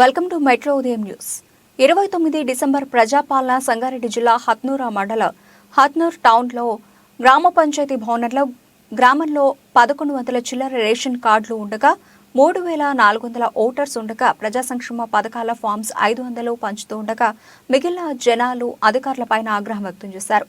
Welcome to metro ఉదయం news. ఇరవై తొమ్మిది డిసెంబర్ ప్రజాపాలన సంగారెడ్డి జిల్లా హత్నూరా మండల హత్నూర్ టౌన్లో గ్రామ పంచాయతీ భవనంలో గ్రామంలో పదకొండు వందల చిల్లర రేషన్ కార్డులు ఉండగా మూడు వేల నాలుగు వందల ఓటర్స్ ఉండగా ప్రజా సంక్షేమ పథకాల ఫామ్స్ ఐదు వందలు పంచుతూ ఉండగా మిగిలిన జనాలు అధికారులపైన ఆగ్రహం వ్యక్తం చేశారు.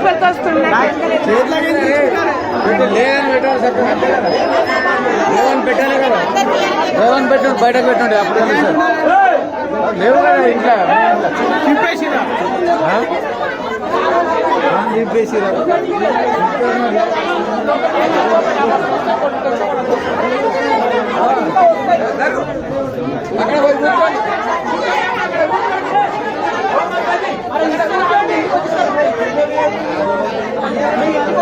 తిరుపతి వస్తున్నాయి పెట్టు బయటకు పెట్టండి అప్పుడు లేవు కదా ఇంకా చింపేసిరా అక్కడ